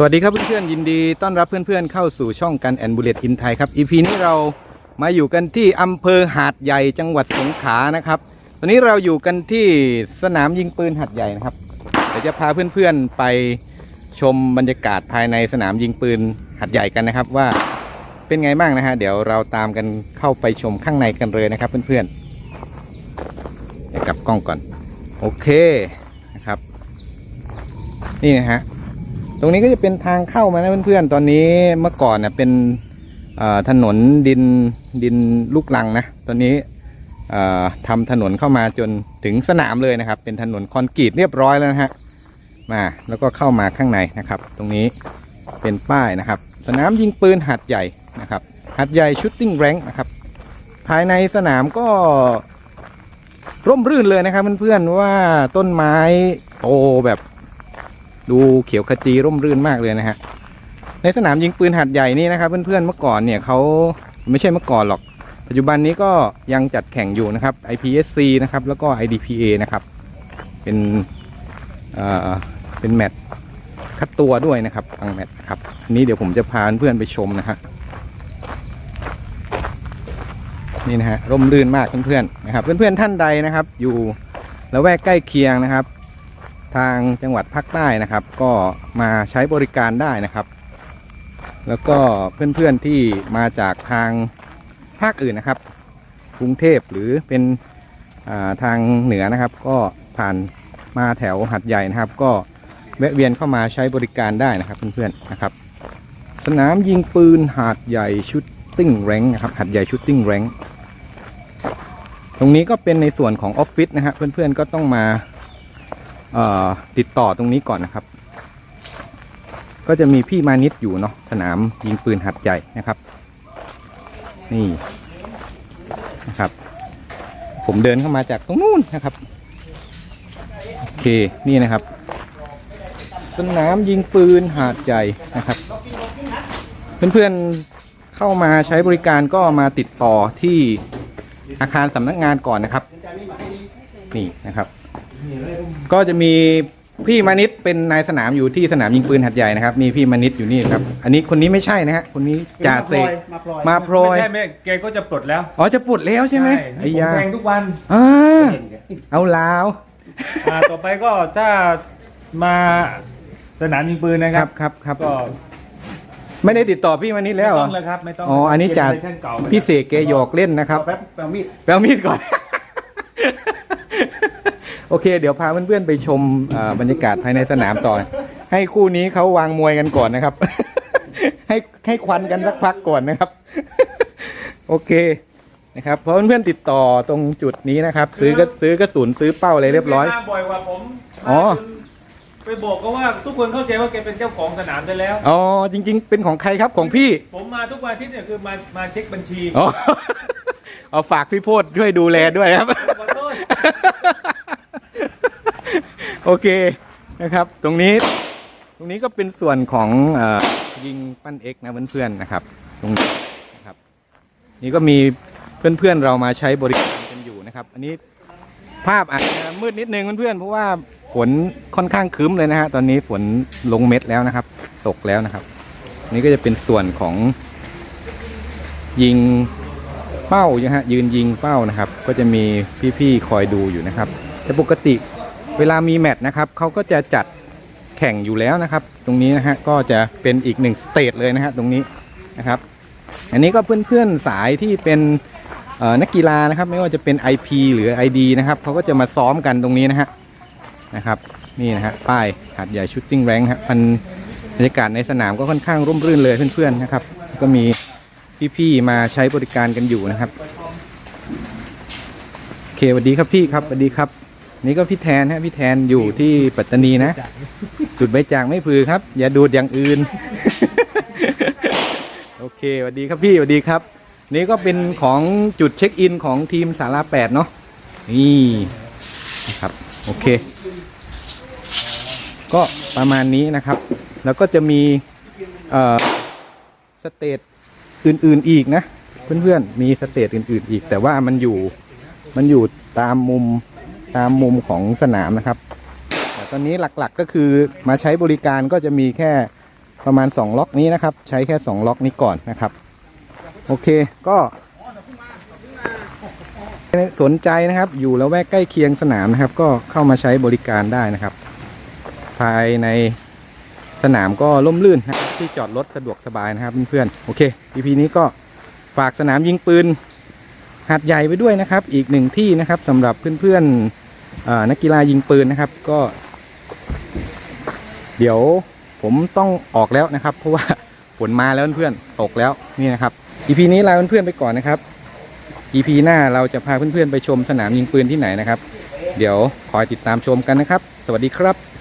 สวัสดีครับเพื่อนๆยินดีต้อนรับเพื่อนๆเข้าสู่ช่องกันแอนบุเลตอินไทยครับ EP นี้เรามาอยู่กันที่อำเภอหาดใหญ่จังหวัดสงขลานะครับตอนนี้เราอยู่กันที่สนามยิงปืนหาดใหญ่นะครับเดี๋ยวจะพาเพื่อนๆไปชมบรรยากาศภายในสนามยิงปืนหาดใหญ่กันนะครับว่าเป็นไงบ้างนะฮะเดี๋ยวเราตามกันเข้าไปชมข้างในกันเลยนะครับเพื่อนๆเดี๋ยวกลับกล้องก่อนโอเคนะครับ นี่นะฮะ ตรงนี้ก็จะเป็นทางเข้ามานะเพื่อนๆ ตอนนี้เมื่อก่อนเนี่ยเป็นถนนดินดินลูกลังนะ ตอนนี้เอ่อทำถนนเข้ามาจนถึงสนามเลยนะครับ เป็นถนนคอนกรีตเรียบร้อยแล้วนะฮะ มาแล้วก็เข้ามาข้างในนะครับ ตรงนี้เป็นป้ายนะครับ สนามยิงปืนหัดใหญ่นะครับ หัดใหญ่ชุดติ้งแรงนะครับ ภายในสนามก็ร่มรื่นเลยนะครับเพื่อนๆว่าต้นไม้โตแบบ ดูเขียวขจีร่มรื่นมากเลยนะฮะ ในสนามยิงปืนหัดใหญ่นี่นะครับเพื่อนๆเมื่อก่อนเนี่ยเขาไม่ใช่เมื่อก่อนหรอก ปัจจุบันนี้ก็ยังจัดแข่งอยู่นะครับ IPSC นะครับแล้วก็ IDPA นะครับ เป็นเอ่อเป็นแมตช์คัดตัวด้วยนะครับบางแมตช์ครับอันนี้เดี๋ยวผมจะพาเพื่อนๆไปชมนะฮะนี่นะฮะร่มรื่นมากเพื่อนๆนะครับ เพื่อนๆท่านใดนะครับ อยู่ละแวกใกล้เคียงนะครับ ทางจังหวัดภาคใต้นะครับ ก็มาใช้บริการได้นะครับ แล้วก็เพื่อนๆที่มาจากทางภาคอื่นนะครับกรุงเทพหรือเป็นาทางเหนือนะครับ ก็ผ่านมาแถวหัดใหญ่นะครับ ก็แวะเวียนเข้ามาใช้บริการได้นะครับเพื่อนๆนะครับ สนามยิงปืนหาดใหญ่ชุดติ้งแรงนะครับหัดใหญ่ชุดติ้งแรงตรงนี้ก็เป็นในส่วนของออฟฟิศนะครับเพื่อนๆก็ต้องมา ติดต่อตรงนี้ก่อนนะครับ ก็จะมีพี่มานิดอยู่เนาะสนามยิงปืนหัดใหญ่นะครับ นี่นะครับ ผมเดินเข้ามาจากตรงนู้นนะครับโอเคนี่นะครับ สนามยิงปืนหาดใหญ่นะครับ เพื่อนๆเข้ามาใช้บริการก็มาติดต่อที่อาคารสำนักงานก่อนนะครับ นี่นะครับ ก็จะมีพี่มานิดเป็นนายสนามอยู่ที่สนามยิงปืนหัดใหญ่นะครับมีพี่มานิดอยู่นี่ครับ อันนี้คนนี้ไม่ใช่นะฮะคนนี้จ่าเสกมาปล่อยมาโปรยไม่ใช่ไม่แกก็จะปลดแล้วอ๋อจะปลดแล้วใช่ไหมผมไอ้ยาแทงทุกวันอ่าเอาลาวอ่าต่อไปก็ถ้ามาสนามยิงปืนนะคครัรับบครับครับก็ไม่ได้ติดต่อพี่มานิดแล้วเหรไม่อต้องแล้วครับไม่ต้องอ๋ออันนี้จ่าเจเนอเรชั่นเก่าไปแล้วพี่เสกแกหยอกเล่นนะครับ แป๊บแป๊บมีดแปลมีดก่อน โอเค เดี๋ยวพาเพื่อนๆไปชมเอ่อบรรยากาศภายในสนามต่อ ให้คู่นี้เขาวางมวยกันก่อนนะครับ ให้ให้ควันกันสักพักก่อนนะครับ โอเคนะครับเพราะเพื่อนๆติดต่อตรงจุดนี้นะครับ ซื้อกระซื้อกระสุนซื้อเป้าอะไรเรียบร้อยแกมาบ่อยกว่าผมอ๋อมาจนไปบอกก็ว่าทุกคนเข้าใจว่าแกเป็นเจ้าของสนามไปแล้ว อ๋อจริง ๆ เป็นของใครครับของพี่ ผมมาทุกวันอาที่เนี่ยคือมามาเช็คบัญชี อ๋อเอาฝากพี่โพดช่วยดูแลด้วยครับขอโทษ โอเคนะครับ ตรงนี้ ตรงนี้ก็เป็นส่วนของอยิงปั้นเอ็กนะเพื่อนๆนะครับ ตรงนี้นะครับ นี่ก็มีเพื่อนๆเรามาใช้บริการกันอยู่นะครับ อันนี้ภาพอาจจะมืดนิดนึงเพื่อนๆเพราะว่าฝนค่อนข้างครึ้มเลยนะฮะตอนนี้ฝนลงเม็ดแล้วนะครับ ตกแล้วนะครับ นี่ก็จะเป็นส่วนของยิงเป้านะฮะยืนยิงเป้านะครับ ก็จะมีพี่ๆคอยดูอยู่นะครับ แต่ปกติ เวลามีแมตช์นะครับเขาก็จะจัดแข่งอยู่แล้วนะครับ ตรงนี้นะฮะก็จะเป็นอีกหนึ่งสเตจเลยนะฮะตรงนี้นะครับ อันนี้ก็เพื่อนๆสายที่เป็นนักกีฬานะครับ ไม่ว่าจะเป็น IP หรือ ID นะครับเขาก็จะมาซ้อมกันตรงนี้นะฮะนะครับนี่นะฮะป้ายหาดใหญ่ชุดติ้งแรงครับมันบรรยากาศในสนามก็ค่อนข้างร่มรื่นเลยเพื่อนๆนะครับ ก็มีพี่ๆมาใช้บริการกันอยู่นะครับโอเคสวัสดีครับพี่ครับสวัสดีครับ นี่ก็พี่แทนฮะพี่แทนอยู่ที่ปัตตานีนะ จุดใบจากไม่พือครับ อย่าดูดอย่างอื่น โอเคสวัสดีครับพี่สวัสดีครับ นี่ก็เป็นของจุดเช็คอินของทีมสาราแปดเนาะนี่นะครับโอเค ก็ประมาณนี้นะครับ แล้วก็จะมีเอ่อสเตจอื่นๆอีกนะ เพื่อนๆมีสเตจอื่นๆอีก แต่ว่ามันอยู่มันอยู่ตามมุม ตามมุมของสนามนะครับแต่ตอนนี้หลักๆก็คือมาใช้บริการก็จะมีแค่ประมาณ 2 ล็อกนี้นะครับ ใช้แค่ 2 ล็อกนี้ก่อนนะครับ โอเคก็สนใจนะครับอยู่แล้วแวกใกล้เคียงสนามนะครับ ก็เข้ามาใช้บริการได้นะครับ ภายในสนามก็ล่มลื่นนะครับที่จอดรถสะดวกสบายนะครับเพื่อนๆโอเค EP นี้ก็ฝากสนามยิงปืน หัดใหญ่ไว้ด้วยนะครับ อีกหนึ่งที่นะครับสำหรับเพื่อนๆนักกีฬายิงปืนนะครับ ก็ เดี๋ยวผมต้องออกแล้วนะครับ เพราะว่าฝนมาแล้วเพื่อนๆตกแล้วนี่นะครับ EP นี้ลาเพื่อนๆไปก่อนนะครับ EP หน้าเราจะพาเพื่อนๆไปชมสนามยิงปืนที่ไหนนะครับ เดี๋ยวคอยติดตามชมกันนะครับ สวัสดีครับ